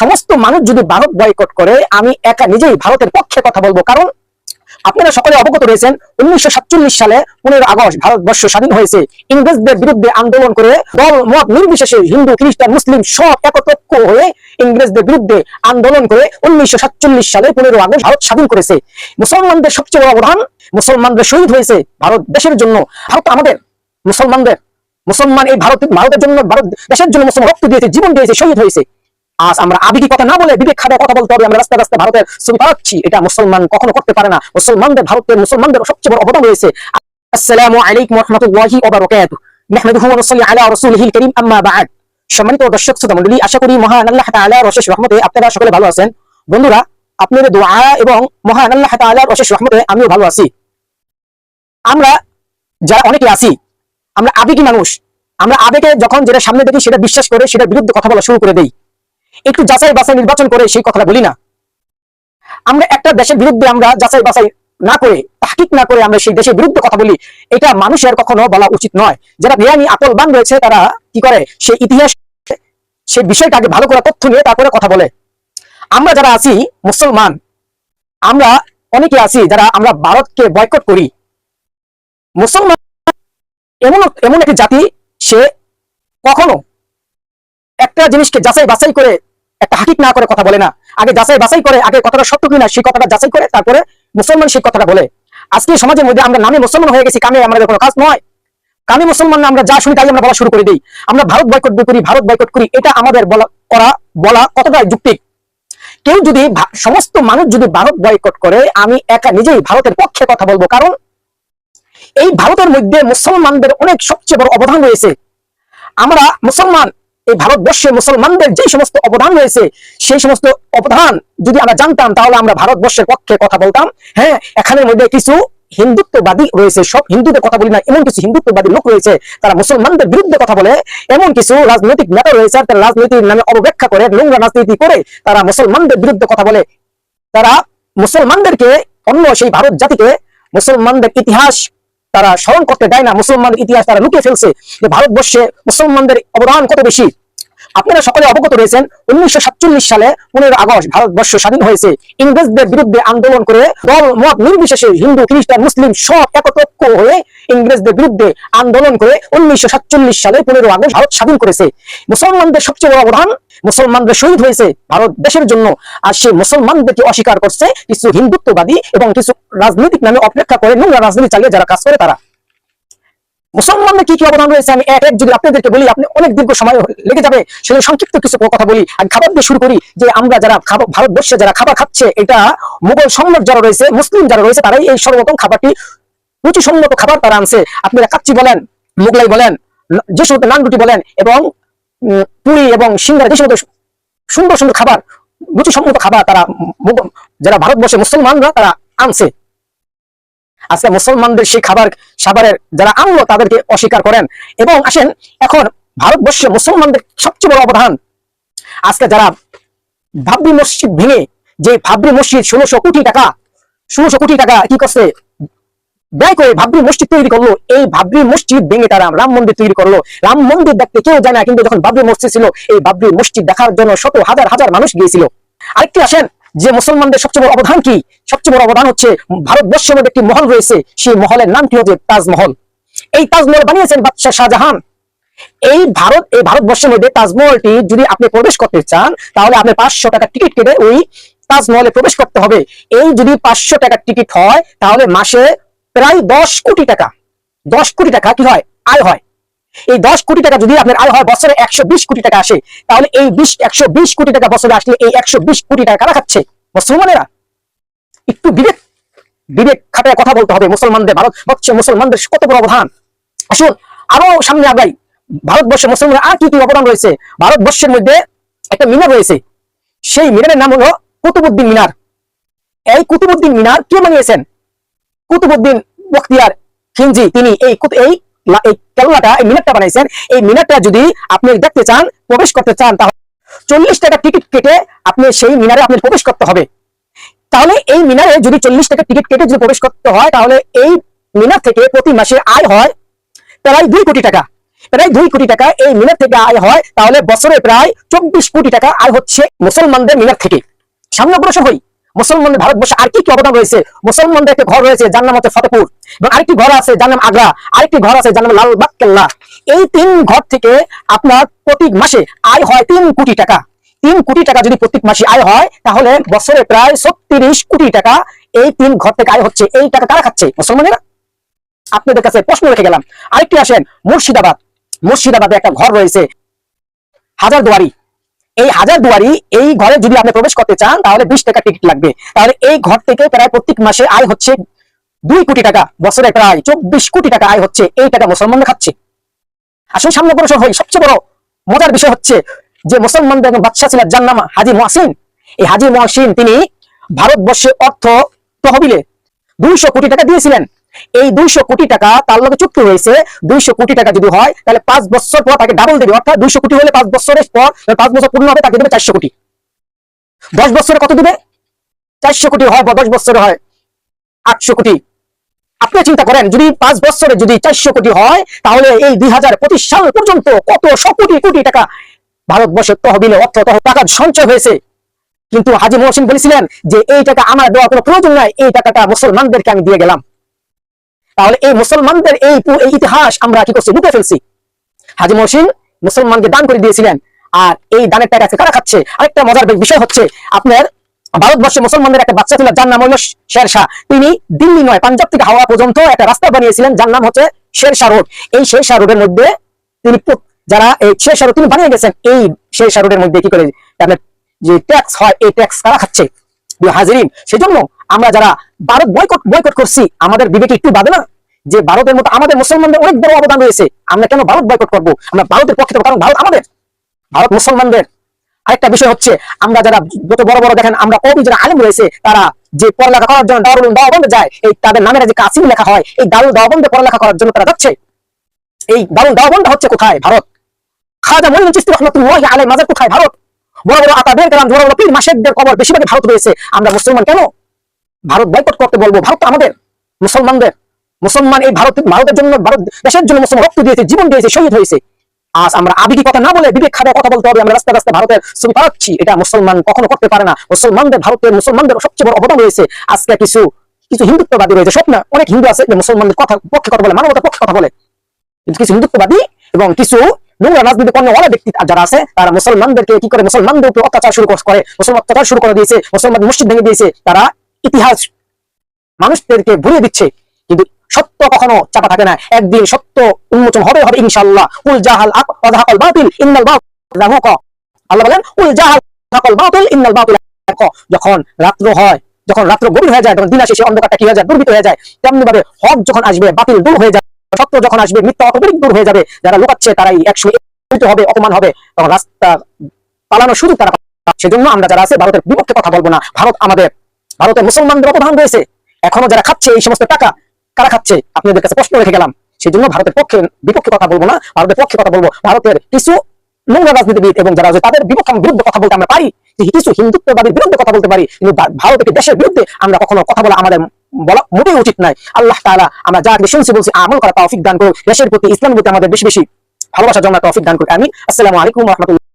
সমস্ত মানুষ যদি ভারত বয়কট করে, আমি একা নিজেই ভারতের পক্ষে কথা বলব। কারণ আপনারা সকলে অবগত রয়েছেন, উনিশশো সালে পনেরো আগস্ট ভারতবর্ষ স্বাধীন হয়েছে। ইংরেজদের বিরুদ্ধে আন্দোলন করে দল, মত নির্বিশেষে হিন্দু, খ্রিস্টান, মুসলিম সব একত্রক্ষ হয়ে ইংরেজদের বিরুদ্ধে আন্দোলন করে উনিশশো সাতচল্লিশ সালে পনেরো আগস্ট ভারত স্বাধীন করেছে। মুসলমানদের সবচেয়ে বড় অবদান, মুসলমানদের শহীদ হয়েছে ভারত দেশের জন্য। ভারত আমাদের মুসলমানদের, মুসলমান এই ভারত, ভারতের জন্য, ভারত দেশের জন্য মুসলমান রক্ত দিয়েছে, জীবন দিয়েছে, শহীদ হয়েছে। আজ আমরা আবেগী কথা না বলে বিবেক খাবে কথা বলতে হবে। আমরা রাস্তায় রাস্তায় ভারতের ছবি পাচ্ছি এটা মুসলমান কখনো করতে পারে না। মুসলমানদের, ভারতের মুসলমানদের সবচেয়ে বড় অবদান রয়েছে। আসসালামু আলাইকুম রহমতুল্লাহি ওবারাকাতুহু নাহমাদুহু ওয়া নুসাল্লি আলা রাসূলিহিল কারীম। আম্মা বা'দ। সম্মানিত দর্শক, শ্রোতা মণ্ডলী, আশা করি মহান আল্লাহ তাআলার অশেষ রহমতে আপনারা সকলে ভালো আছেন। বন্ধুরা, আপনাদের দোয়া এবং মহান আল্লাহ তাআলার অশেষ রহমতে আমিও ভালো আছি। আমরা যারা অনেকে আছি, আমরা আবেগী মানুষ, আমরা আবেগে যখন যেটা সামনে দেখি সেটা বিশ্বাস করে সেটা বিরুদ্ধে কথা বলা শুরু করে দেই। একটু যাচাই বাছাই নির্বাচন করে সেই কথাটা বলি না। আমরা একটা দেশের বিরুদ্ধে আমরা যাচাই বাছাই না করে, তাহকিক না করে আমরা সেই দেশের বিরুদ্ধে কথা বলি, এটা মানুষের কখনো বলা উচিত নয়। যারা জ্ঞানী আকল বান রয়েছে, তারা কি করে? সেই ইতিহাস, সেই বিষয়টা আগে ভালো করে তথ্য নিয়ে তারপরে কথা বলে। আমরা যারা আছি, মুসলমান, আমরা অনেকে আছি যারা আমরা ভারতকে বয়কট করি। মুসলমান এমন এমন একটি জাতি, সে কখনো একটা জিনিসকে যাচাই বাছাই করে একটা হাকিক না করে কথা বলে না। আগে যাচাই বাছাই করে, আগে কথাটা সত্য কিনা সেই কথাটা যাচাই করে, তারপরে মুসলমান সেই কথাটা বলে। আজকে সমাজের মধ্যে আমরা নামে মুসলমান হয়ে গেছি, কামে আমাদের কোনো কাজ নয়। কামে মুসলমান আমরা যা শুনি তাই আমরা বলা শুরু করে দিই। আমরা ভারত বয়কট করি, ভারত বয়কট করি, এটা আমাদের বলা, করা, বলা কতটা যুক্তি? কেউ যদি সমস্ত মানুষ যদি ভারত বয়কট করে, আমি একা নিজেই ভারতের পক্ষে কথা বলব। কারণ এই ভারতের মধ্যে মুসলমানদের অনেক সবচেয়ে বড় অবদান রয়েছে। আমরা মুসলমান এই ভারতবর্ষে মুসলমানদের যে সমস্ত অবদান রয়েছে, সেই সমস্ত অবদান যদি আমরা জানতাম, তাহলে আমরা ভারতবর্ষের পক্ষে কথা বলতাম। হ্যাঁ এখানের মধ্যে কিছু হিন্দুত্ববাদী রয়েছে, সব হিন্দুদের কথা বলি না, এমন কিছু হিন্দুত্ববাদী লোক রয়েছে, তারা মুসলমানদের বিরুদ্ধে কথা বলে, এমন কিছু রাজনৈতিক নেতা রয়েছে আর তারা রাজনীতির নামে অবব্যাখ্যা করে, নোংরা রাজনীতি করে, তারা মুসলমানদের বিরুদ্ধে কথা বলে। তারা মুসলমানদেরকে, অন্য সেই ভারত জাতিকে, মুসলমানদের ইতিহাস তারা স্মরণ করতে দেয় না। মুসলমানদের ইতিহাস তারা লুকিয়ে ফেলছে যে ভারতবর্ষে মুসলমানদের অবদান কত বেশি? আপনারা সকলে অবগত রয়েছেন, উনিশশো সাতচল্লিশ সালে পনেরো আগস্ট ভারতবর্ষ স্বাধীন হয়েছে। ইংরেজদের বিরুদ্ধে আন্দোলন করে দল মত নির্বিশেষে হিন্দু, খ্রিস্টান, মুসলিম সব একত্রক্ষ হয়ে ইংরেজদের বিরুদ্ধে আন্দোলন করে উনিশশো সাতচল্লিশ সালে পনেরো আগস্ট ভারত স্বাধীন করেছে। মুসলমানদের সবচেয়ে বড় অবদান, মুসলমানদের শহীদ হয়েছে ভারত দেশের জন্য। আর সেই মুসলমানদেরকে অস্বীকার করছে কিছু হিন্দুত্ববাদী এবং কিছু রাজনৈতিক নামে অপেক্ষা করে নোংরা রাজনীতি চালিয়ে যারা কাজ করে তারা। মুসলমানদের কি কি অবদান রয়েছে? আমি এক এক যদি আপনাদেরকে বলি, আপনি অনেক দীর্ঘ সময় লেগে যাবে। সেটা সংক্ষিপ্ত কিছু কথা বলি। আর খাবার দিয়ে শুরু করি যে আমরা যারা ভারতবর্ষে যারা খাবার খাচ্ছে, এটা মুঘল সম্রাট যারা রয়েছে, মুসলিম যারা রয়েছে, তারাই এই সর্বপ্রথম খাবারটি রুচি সম্মত খাবার তারা আনছে। আপনারা কাচ্চি বলেন, মোগলাই বলেন, যে সমস্ত নান রুটি বলেন, এবং পুরি এবং সিঙ্গারা, যে সমস্ত সুন্দর সুন্দর খাবার, রুচিসম্মত খাবার তারা যারা ভারতবর্ষে মুসলমানরা তারা আনছে। আজকে মুসলমানদের সেই খাবার সাবারের যারা আনলো তাদেরকে অস্বীকার করেন। এবং আসেন, এখন ভারতবর্ষে মুসলমানদের সবচেয়ে বড় অবদান, আজকে যারা ভাবরি মসজিদ ভেঙে, যে ভাবরি মসজিদ ষোলোশো কোটি টাকা, ষোলোশো কোটি টাকা কি করছে? ব্যয় করে ভাবরি মসজিদ তৈরি করল, এই ভাবরি মসজিদ ভেঙে তারা রাম মন্দির তৈরি করল। রাম মন্দির দেখতে কেউ যায় না, কিন্তু যখন বাবরি মসজিদ ছিল, এই বাবরি মসজিদ দেখার জন্য শত হাজার হাজার মানুষ গিয়েছিল। আরেকটি আসেন যে মুসলমানদের সবচেয়ে বড় অবদান কি? সবচেয়ে বড় অবদান হচ্ছে ভারতবর্ষের মধ্যে একটি মহল রয়েছে, সেই মহলের নামটি হচ্ছে তাজমহল। এই তাজমহল বানিয়েছেন বাদশাহ শাহজাহান। এই ভারত, এই ভারতবর্ষের মধ্যে তাজমহলটি যদি আপনি প্রবেশ করতে চান, তাহলে আপনি পাঁচশো টাকা টিকিট কেটে ওই তাজমহলে প্রবেশ করতে হবে। এই যদি পাঁচশো টাকার টিকিট হয়, তাহলে মাসে প্রায় দশ কোটি টাকা, দশ কোটি টাকা কি হয়? আয় হয়। এই দশ কোটি টাকা যদি আপনার আয় হয়, বছরে একশো বিশ কোটি টাকা আসে, তাহলে এই বিশ, একশো কোটি টাকা বছরে আসলে এই একশো বিশ কোটি টাকা কারা খাচ্ছে? মুসলমানেরা। একটু বিবেক বিবেক খাটায় কথা বলতে হবে মুসলমানদের ভারত মুসলমানদের কত বড় অবদান। আসুন, আরও সামনে আগাই। ভারতবর্ষে মুসলমানের আর কি কি অবদান রয়েছে? ভারতবর্ষের মধ্যে একটা মিনার রয়েছে। সেই মিনারের নাম হলো কুতুবুদ্দিন মিনার। এই কুতুবুদ্দিন মিনার কে বানিয়েছেন? কুতুবুদ্দিন বখতিয়ার খিলজি, তিনি এই এই এই কেল্লাটা এই মিনারটা বানাইছেন, এই মিনারটা যদি আপনি দেখতে চান, প্রবেশ করতে চান, তাহলে চল্লিশ টাকা টিকিট কেটে আপনি সেই মিনারে আপনি প্রবেশ করতে হবে। তাহলে এই মিনারে যদি চল্লিশ টাকা টিকিট কেটে যদি প্রবেশ করতে হয়, তাহলে এই মিনার থেকে প্রতি মাসে আয় হয় প্রায় দুই কোটি টাকা। প্রায় দুই কোটি টাকা এই মিনার থেকে আয় হয়, তাহলে বছরে প্রায় চব্বিশ কোটি টাকা আয় হচ্ছে মুসলমানদের মিনার থেকে। সামনে অগ্রসর হই। মুসলমানদের ভারতবর্ষে আর কি কি অবদান রয়েছে? মুসলমানদের একটা ঘর রয়েছে, যার নাম হচ্ছে ফতেপুর এবং আরেকটি ঘর আছে, যার নাম আগ্রা। আরেকটি ঘর আছে, যার নাম লালবাগ কেল্লা এই তিন ঘর থেকে আপনার প্রতি মাসে আয় হয় তিন কোটি টাকা। তিন কোটি টাকা যদি প্রত্যেক মাসে আয় হয়, তাহলে বছরে প্রায় ছত্রিশ কোটি টাকা এই তিন ঘর থেকে আয় হচ্ছে। এই টাকা কারা খাচ্ছে? মুসলমানেরা? আপনাদের কাছে প্রশ্ন রেখে গেলাম। আরেকটি আসেন, মুর্শিদাবাদ। মুর্শিদাবাদে একটা ঘর রয়েছে হাজার দুয়ারি এই হাজার দুয়ারি এই ঘরে যদি আপনি প্রবেশ করতে চান, তাহলে বিশ টাকা টিকিট লাগবে। তাহলে এই ঘর থেকে প্রায় প্রত্যেক মাসে আয় হচ্ছে দুই কোটি টাকা, বছরে প্রায় চব্বিশ কোটি টাকা আয় হচ্ছে এই টাকা মুসলমানরা খাচ্ছে। আসুন সামনে অগ্রসর হই, সবচেয়ে বড় মজার বিষয় হচ্ছে যে মুসলমানদের বাদশাহ ছিলেন যার নাম হাজি মহাসিন। এই হাজি মহাসিন তিনি ভারতবর্ষে অর্থ তহবিলে দুইশো কোটি টাকা দিয়েছিলেন। এই দুইশো কোটি টাকা তার লগে চুক্তি হয়েছে। দুইশো কোটি টাকা যদি হয়, তাহলে পাঁচ বছর পর তাকে ডাবল দেবে। অর্থাৎ দুইশো কোটি হলে পাঁচ বছরের পর পাঁচ বছর পূর্ণ হবে, তাকে দেবে চারশো কোটি। দশ বছরে কত দিবে? চারশো কোটি হয় বা দশ বছরে হয় আটশো কোটি। আপনি চিন্তা করেন, যদি পাঁচ বছরে যদি চারশো কোটি হয়, তাহলে এই দুই হাজার পঁচিশ সাল পর্যন্ত কত শ কোটি কোটি টাকা ভারতবর্ষের তহবিলে অর্থ টাকা সঞ্চয় হয়েছে। কিন্তু হাজি মহসিন বলেছিলেন যে, এই টাকা আমার দেওয়া কোনো প্রয়োজন নাই, এই টাকাটা মুসলমানদেরকে আমি দিয়ে গেলাম। তাহলে এই মুসলমানদের এই ইতিহাস আমরা কি করছি? লুকে ফেলছি। হাজি মহসিন মুসলমানকে দান করে দিয়েছিলেন। আর এই দানের টাকা কারা খাচ্ছে? আরেকটা মজার বিষয় হচ্ছে, আপনার ভারতবর্ষে মুসলমানদের একটা বাচ্চা ছিল, যার নাম হলো শের শাহ তিনি দিল্লি নয়, পাঞ্জাব থেকে হাওড়া পর্যন্ত একটা রাস্তা বানিয়েছিলেন, যার নাম হচ্ছে শের শাহ রোড। এই শের শাহ রোডের মধ্যে তিনি যারা এই শের শাহ রোড তিনি বানিয়ে গেছেন, এই শের শাহ রোডের মধ্যে কি করে যে ট্যাক্স হয়, এই ট্যাক্স কারা খাচ্ছে? হাজিরিন। সেজন্য আমরা যারা ভারত বয়কট বয়কট করছি আমাদের বিবেকে একটু বাদে না? যে ভারতের মতো আমাদের মুসলমানদের অনেক বড় অবদান রয়েছে আমরা কেন ভারত বয়কট করব? আমরা ভারতের পক্ষে থাকব, কারণ ভারত আমাদের। ভারত মুসলমানদের। আরেকটা বিষয় হচ্ছে আমরা যারা যত বড় বড় দেখেন আমরা কবি যারা আলিম রয়েছে তারা যে পড়ালেখা করার জন্য দারুল দাওয়াবন্দে যায় এই তাদের নামের যে কাসিম লেখা হয় এই দারুল দাওয়াবন্দে পড়ালেখা করার জন্য তারা যাচ্ছে। এই দারুল দাওয়াবন্দে হচ্ছে কোথায়? ভারত। খাজা মঈনুদ্দিন চিশতি রহমাতুল্লাহি আলাইহি মাজার কোথায়? ভারত। বড় বড় আতাদের কারণ বড় বড় পীর মাসেকদের কবর বেশিরভাগই ভারত রয়েছে। আমরা মুসলমান কেন? ভারত বয়কট করতে বলব। ভারত আমাদের মুসলমানদের। মুসলমান এই ভারত ভারতের জন্য ভারত দেশের জন্য মুসলমান রক্ত দিয়েছে, জীবন দিয়েছে, শহীদ হয়েছে। আজ আমরা আবেগী কথা না বলে বিবেক খাবে কথা বলতে হবে। আমরা রাস্তা রাস্তা ভারতের ছবি পাচ্ছি এটা মুসলমান কখনো করতে পারে না। মুসলমানদের ভারতের মুসলমানদের সবচেয়ে বড় অবদান রয়েছে। আজকে কিছু কিছু হিন্দুত্ববাদী রয়েছে। স্বপ্ন, অনেক হিন্দু আছে যে মুসলমানদের কথা পক্ষে কথা বলে, মানবতার পক্ষে কথা বলে। কিন্তু কিছু হিন্দুত্ববাদী এবং কিছু নোংরা রাজনীতি কর্মওয়ালা ব্যক্তি যারা আছে, তারা মুসলমানদেরকে কি করে? মুসলমানদের উপর অত্যাচার শুরু করে মুসলমান অত্যাচার শুরু করে দিয়েছে। মুসলমান মসজিদ ভেঙে দিয়েছে। তারা ইতিহাস। মানুষদেরকে ভুলিয়ে দিচ্ছে, কিন্তু সত্য কখনো চাপা থাকে না। একদিন সত্য উন্মোচন হবে হবে ইনশাআল্লাহ। উল জাহাল আক বাতিল, ইন্নাল আল্লাহ বলেন, উল জাহাল ওয়াজাহাকাল বাতিল, ইন্নাল বাতিল যখন রাত্র হয়, যখন রাত্র গভীর হয়ে যায়, তখন দিন আসে অন্ধকারটা কি হয়ে যায়? দুর্বৃত হয়ে যায়। তেমনি ভাবে হক যখন আসবে, বাতিল দূর হয়ে যাবে। সত্য যখন আসবে, মিথ্যা অটোমেটিক দূর হয়ে যাবে। যারা লুকাচ্ছে, তারাই একসময় হবে, অপমান হবে। তখন রাস্তা পালানো সুযোগ তারা। সেজন্য আমরা যারা আছে, ভারতের বিপক্ষে কথা বলব না। ভারত আমাদের ভারতের মুসলমানদের অবদান রয়েছে এখনও যারা খাচ্ছে এই সমস্ত টাকা, কারা খাচ্ছে? আপনাদের কাছে প্রশ্ন রেখে গেলাম। সেই জন্য ভারতের পক্ষে, বিপক্ষে কথা বলব না, ভারতের পক্ষে কথা বলব। ভারতের কিছু নোংরা রাজনীতিবিদ এবং যারা তাদের বিপক্ষে বিরুদ্ধে কথা বলতে আমরা পারি কিছু হিন্দুত্ববাদীর বিরুদ্ধে কথা বলতে পারি। কিন্তু ভা- ভারতের দেশের বিরুদ্ধে আমরা কখনো কথা বলা আমাদের বলা মোটেই উচিত নাই আল্লাহ তাআলা আমরা যা শুনছি, বলছি, আমল করা তৌফিক দান করুক। দেশের প্রতি, ইসলামের প্রতি আমাদের বেশি বেশি ভালোবাসা জন্য তৌফিক দান করুক। আমি আসসালামু আলাইকুম রহমতুল্লাহ।